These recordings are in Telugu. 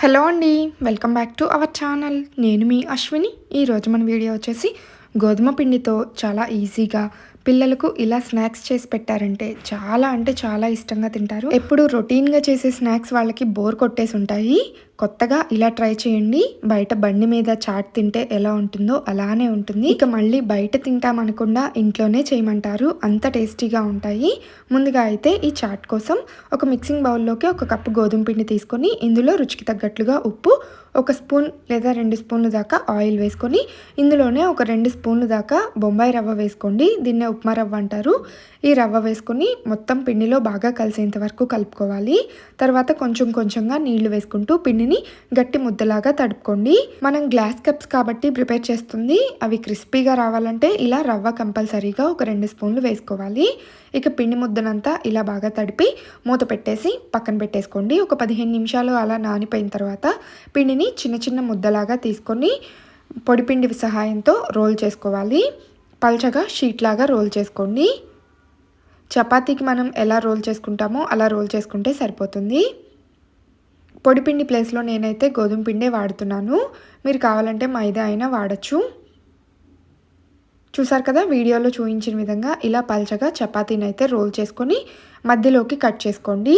హలో అండి welcome back to our channel. నేను మీ అశ్విని. ఈరోజు మన వీడియో వచ్చేసి గోధుమ పిండితో చాలా ఈజీగా పిల్లలకు ఇలా స్నాక్స్ చేసి పెట్టారంటే చాలా అంటే చాలా ఇష్టంగా తింటారు. ఎప్పుడు రొటీన్గా చేసే స్నాక్స్ వాళ్ళకి బోర్ కొట్టేసి ఉంటాయి. కొత్తగా ఇలా ట్రై చేయండి. బయట బండి మీద చాట్ తింటే ఎలా ఉంటుందో అలానే ఉంటుంది. ఇక మళ్ళీ బయట తింటామనకుండా ఇంట్లోనే చేయమంటారు. అంత టేస్టీగా ఉంటాయి. ముందుగా అయితే ఈ చాట్ కోసం ఒక మిక్సింగ్ బౌల్లోకి ఒక కప్పు గోధుమ పిండి తీసుకొని ఇందులో రుచికి తగ్గట్లుగా ఉప్పు ఒక స్పూన్ లేదా రెండు స్పూన్లు దాకా ఆయిల్ వేసుకొని ఇందులోనే ఒక రెండు స్పూన్లు దాకా బొంబాయి రవ్వ వేసుకోండి. దీన్ని ఉప్మా రవ్వ అంటారు. ఈ రవ్వ వేసుకొని మొత్తం పిండిలో బాగా కలిసేంత వరకు కలుపుకోవాలి. తర్వాత కొంచెం కొంచెంగా నీళ్ళు వేసుకుంటూ పిండిని గట్టి ముద్దలాగా తడుపుకోండి. మనం గ్లాస్ కప్స్ కాబట్టి ప్రిపేర్ చేస్తుంది. అవి క్రిస్పీగా రావాలంటే ఇలా రవ్వ కంపల్సరీగా ఒక రెండు స్పూన్లు వేసుకోవాలి. ఇక పిండి ముద్దనంతా ఇలా బాగా తడిపి మూత పెట్టేసి పక్కన పెట్టేసుకోండి. ఒక పదిహేను నిమిషాలు అలా నానిపోయిన తర్వాత పిండిని చిన్న చిన్న ముద్దలాగా తీసుకొని పొడిపిండి సహాయంతో రోల్ చేసుకోవాలి. పల్చగా షీట్ లాగా రోల్ చేసుకోండి. చపాతీకి మనం ఎలా రోల్ చేసుకుంటామో అలా రోల్ చేసుకుంటే సరిపోతుంది. పొడిపిండి ప్లేస్లో నేనైతే గోధుమ పిండే వాడుతున్నాను. మీరు కావాలంటే మైదా అయినా వాడచ్చు. చూసారు కదా వీడియోలో చూపించిన విధంగా ఇలా పల్చగా చపాతీని అయితే రోల్ చేసుకొని మధ్యలోకి కట్ చేసుకోండి.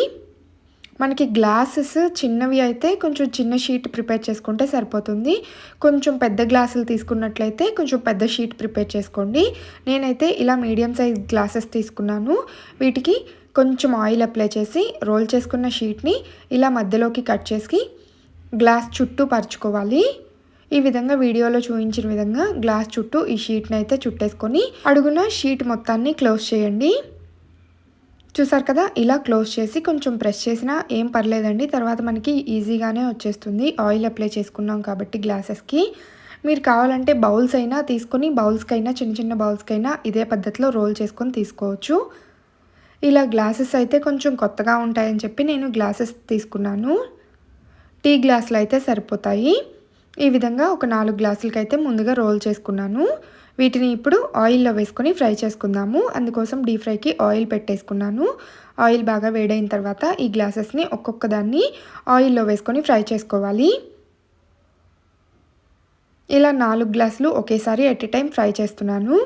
మనకి గ్లాసెస్ చిన్నవి అయితే కొంచెం చిన్న షీట్ ప్రిపేర్ చేసుకుంటే సరిపోతుంది. కొంచెం పెద్ద గ్లాసులు తీసుకున్నట్లయితే కొంచెం పెద్ద షీట్ ప్రిపేర్ చేసుకోండి. నేనైతే ఇలా మీడియం సైజ్ గ్లాసెస్ తీసుకున్నాను. వీటికి కొంచెం ఆయిల్ అప్లై చేసి రోల్ చేసుకున్న షీట్ని ఇలా మధ్యలోకి కట్ చేసి గ్లాస్ చుట్టూ పరుచుకోవాలి. ఈ విధంగా వీడియోలో చూపించిన విధంగా గ్లాస్ చుట్టూ ఈ షీట్ని అయితే చుట్టేసుకొని అడుగున షీట్ మొత్తాన్ని క్లోజ్ చేయండి. చూసారు కదా ఇలా క్లోజ్ చేసి కొంచెం ప్రెస్ చేసినా ఏం పర్లేదండి. తర్వాత మనకి ఈజీగానే వచ్చేస్తుంది. ఆయిల్ అప్లై చేసుకున్నాం కాబట్టి గ్లాసెస్కి. మీరు కావాలంటే బౌల్స్ అయినా తీసుకొని బౌల్స్కైనా చిన్న చిన్న బౌల్స్కైనా ఇదే పద్ధతిలో రోల్ చేసుకొని తీసుకోవచ్చు. ఇలా గ్లాసెస్ అయితే కొంచెం కొత్తగా ఉంటాయని చెప్పి నేను గ్లాసెస్ తీసుకున్నాను. టీ గ్లాసులు అయితే సరిపోతాయి. ఈ విధంగా ఒక నాలుగు గ్లాసులకైతే ముందుగా రోల్ చేసుకున్నాను. వీటిని ఇప్పుడు ఆయిల్లో వేసుకొని ఫ్రై చేసుకుందాము. అందుకోసం డీప్ ఫ్రైకి ఆయిల్ పెట్టేసుకున్నాను. ఆయిల్ బాగా వేడైన తర్వాత ఈ గ్లాసెస్ని ఒక్కొక్క దాన్ని ఆయిల్లో వేసుకొని ఫ్రై చేసుకోవాలి. ఇలా నాలుగు గ్లాసులు ఒకేసారి ఎట్ టైం ఫ్రై చేస్తున్నాను.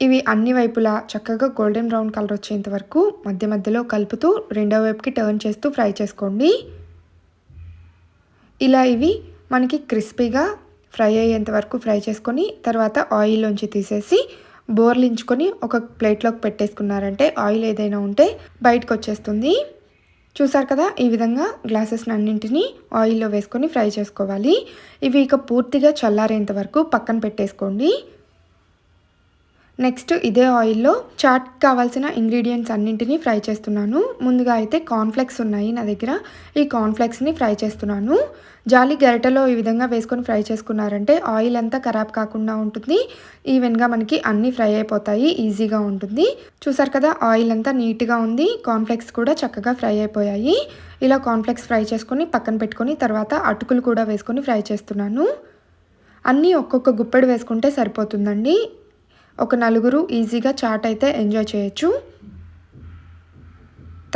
ఇవి అన్ని వైపులా చక్కగా గోల్డెన్ బ్రౌన్ కలర్ వచ్చేంత వరకు మధ్య మధ్యలో కలుపుతూ రెండో వైపుకి టర్న్ చేస్తూ ఫ్రై చేసుకోండి. ఇలా ఇవి మనకి క్రిస్పీగా ఫ్రై అయ్యేంత వరకు ఫ్రై చేసుకొని తర్వాత ఆయిల్లోంచి తీసేసి బోర్లించుకొని ఒక ప్లేట్లోకి పెట్టేసుకున్నారంటే ఆయిల్ ఏదైనా ఉంటే బయటకు వచ్చేస్తుంది చూసారు కదా ఈ విధంగా గ్లాసెస్ అన్నింటినీ ఆయిల్లో వేసుకొని ఫ్రై చేసుకోవాలి. ఇవి ఇక పూర్తిగా చల్లారేంత వరకు పక్కన పెట్టేసుకోండి. నెక్స్ట్ ఇదే ఆయిల్లో చాట్ కావాల్సిన ఇంగ్రీడియంట్స్ అన్నింటినీ ఫ్రై చేస్తున్నాను. ముందుగా అయితే కార్న్ఫ్లెక్స్ ఉన్నాయి నా దగ్గర. ఈ కార్న్ఫ్లెక్స్ని ఫ్రై చేస్తున్నాను. జాలి గరిటెలో ఈ విధంగా వేసుకొని ఫ్రై చేసుకున్నారంటే ఆయిల్ అంతా ఖరాబ్ కాకుండా ఉంటుంది. ఈవెన్గా మనకి అన్నీ ఫ్రై అయిపోతాయి ఈజీగా ఉంటుంది. చూసారు కదా ఆయిల్ అంతా నీట్గా ఉంది. కార్న్ఫ్లెక్స్ కూడా చక్కగా ఫ్రై అయిపోయాయి. ఇలా కార్న్ఫ్లెక్స్ ఫ్రై చేసుకొని పక్కన పెట్టుకొని తర్వాత అటుకులు కూడా వేసుకొని ఫ్రై చేస్తున్నాను. అన్నీ ఒక్కొక్క గుప్పెడు వేసుకుంటే సరిపోతుందండి. ఒక నలుగురు ఈజీగా చాట్ అయితే ఎంజాయ్ చేయొచ్చు.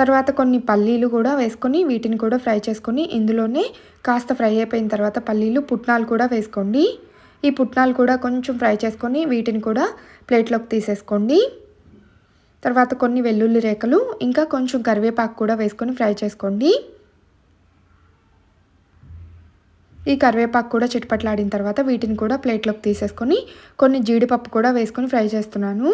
తర్వాత కొన్ని పల్లీలు కూడా వేసుకొని వీటిని కూడా ఫ్రై చేసుకొని ఇందులోనే కాస్త ఫ్రై అయిపోయిన తర్వాత పల్లీలు పుట్నాలు కూడా వేసుకోండి. ఈ పుట్నాలు కూడా కొంచెం ఫ్రై చేసుకొని వీటిని కూడా ప్లేట్లోకి తీసేసుకోండి. తర్వాత కొన్ని వెల్లుల్లి రేఖలు ఇంకా కొంచెం కరివేపాకు కూడా వేసుకొని ఫ్రై చేసుకోండి. ఈ కరివేపాకు కూడా చిటపట్లాడిన తర్వాత వీటిని కూడా ప్లేట్లోకి తీసేసుకొని కొన్ని జీడిపప్పు కూడా వేసుకొని ఫ్రై చేస్తున్నాను.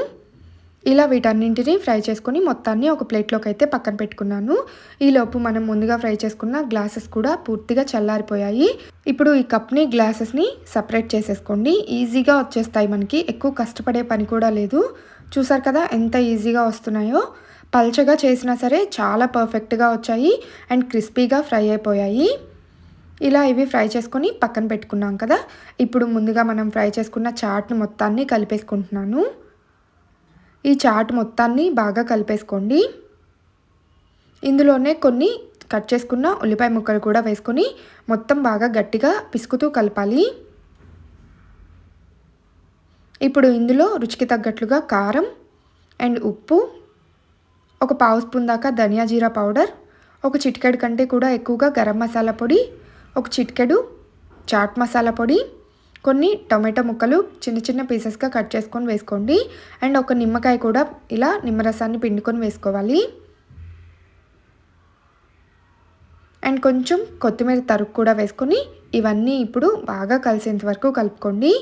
ఇలా వీటన్నింటినీ ఫ్రై చేసుకొని మొత్తాన్ని ఒక ప్లేట్లోకి అయితే పక్కన పెట్టుకున్నాను. ఈలోపు మనం ముందుగా ఫ్రై చేసుకున్న గ్లాసెస్ కూడా పూర్తిగా చల్లారిపోయాయి. ఇప్పుడు ఈ కప్ని గ్లాసెస్ని సపరేట్ చేసేసుకోండి. ఈజీగా వచ్చేస్తాయి మనకి. ఎక్కువ కష్టపడే పని కూడా లేదు. చూసారు కదా ఎంత ఈజీగా వస్తున్నాయో. పల్చగా చేసినా సరే చాలా పర్ఫెక్ట్గా వచ్చాయి అండ్ క్రిస్పీగా ఫ్రై అయిపోయాయి. ఇలా ఇవి ఫ్రై చేసుకొని పక్కన పెట్టుకున్నాం కదా. ఇప్పుడు ముందుగా మనం ఫ్రై చేసుకున్న చాట్ని మొత్తాన్ని కలిపేసుకుంటున్నాను. ఈ చాట్ మొత్తాన్ని బాగా కలిపేసుకోండి. ఇందులోనే కొన్ని కట్ చేసుకున్న ఉల్లిపాయ ముక్కలు కూడా వేసుకొని మొత్తం బాగా గట్టిగా పిసుకుతూ కలపాలి. ఇప్పుడు ఇందులో రుచికి తగ్గట్లుగా కారం అండ్ ఉప్పు ఒక పావు స్పూన్ దాకా ధనియా జీరా పౌడర్ ఒక చిటికెడు కంటే కూడా ఎక్కువగా గరం మసాలా పొడి ఒక చిటికెడు చాట్ మసాలా పొడి కొన్ని టొమాటో ముక్కలు చిన్న చిన్న పీసెస్గా కట్ చేసుకొని వేసుకోండి. అండ్ ఒక నిమ్మకాయ కూడా ఇలా నిమ్మరసాన్ని పిండుకొని వేసుకోవాలి. అండ్ కొంచెం కొత్తిమీర తరుగు కూడా వేసుకొని ఇవన్నీ ఇప్పుడు బాగా కలిసేంత వరకు కలుపుకోండి.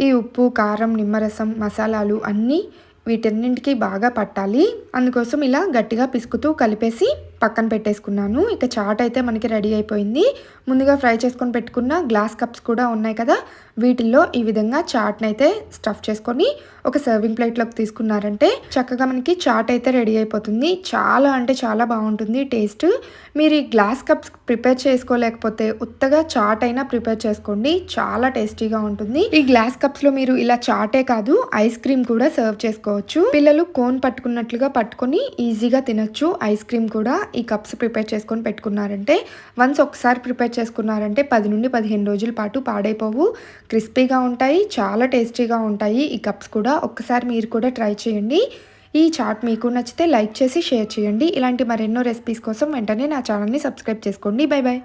ఈ ఉప్పు కారం నిమ్మరసం మసాలాలు అన్నీ వీటన్నింటికి బాగా పట్టాలి. అందుకోసం ఇలా గట్టిగా పిసుకుతూ కలిపేసి పక్కన పెట్టేసుకున్నాను. ఇక చాట్ అయితే మనకి రెడీ అయిపోయింది. ముందుగా ఫ్రై చేసుకొని పెట్టుకున్న గ్లాస్ కప్స్ కూడా ఉన్నాయి కదా వీటిల్లో ఈ విధంగా చాట్ని అయితే స్టఫ్ చేసుకొని ఒక సర్వింగ్ ప్లేట్లోకి తీసుకున్నారంటే చక్కగా మనకి చాట్ అయితే రెడీ అయిపోతుంది. చాలా అంటే చాలా బాగుంటుంది టేస్ట్ మీరు ఈ గ్లాస్ కప్స్ ప్రిపేర్ చేసుకోలేకపోతే ఉత్తగా చాట్ అయినా ప్రిపేర్ చేసుకోండి. చాలా టేస్టీగా ఉంటుంది. ఈ గ్లాస్ కప్స్లో మీరు ఇలా చాటే కాదు ఐస్ క్రీమ్ కూడా సర్వ్ చేసుకోవచ్చు. పిల్లలు కోన్ పట్టుకున్నట్లుగా పట్టుకొని ఈజీగా తినచ్చు. ఐస్ క్రీమ్ కూడా ఈ కప్స్ ప్రిపేర్ చేసుకొని పెట్టుకున్నారంటే వన్స్ ఒకసారి ప్రిపేర్ చేసుకున్నారంటే పది నుండి పదిహేను రోజుల పాటు పాడైపోవు. క్రిస్పీగా ఉంటాయి చాలా టేస్టీగా ఉంటాయి. ఈ కప్స్ కూడా ఒక్కసారి మీరు కూడా ట్రై చేయండి. ఈ చాట్ మీకు నచ్చితే లైక్ చేసి షేర్ చేయండి. ఇలాంటి మరెన్నో రెసిపీస్ కోసం వెంటనే నా ఛానల్ని సబ్స్క్రైబ్ చేసుకోండి. Bye bye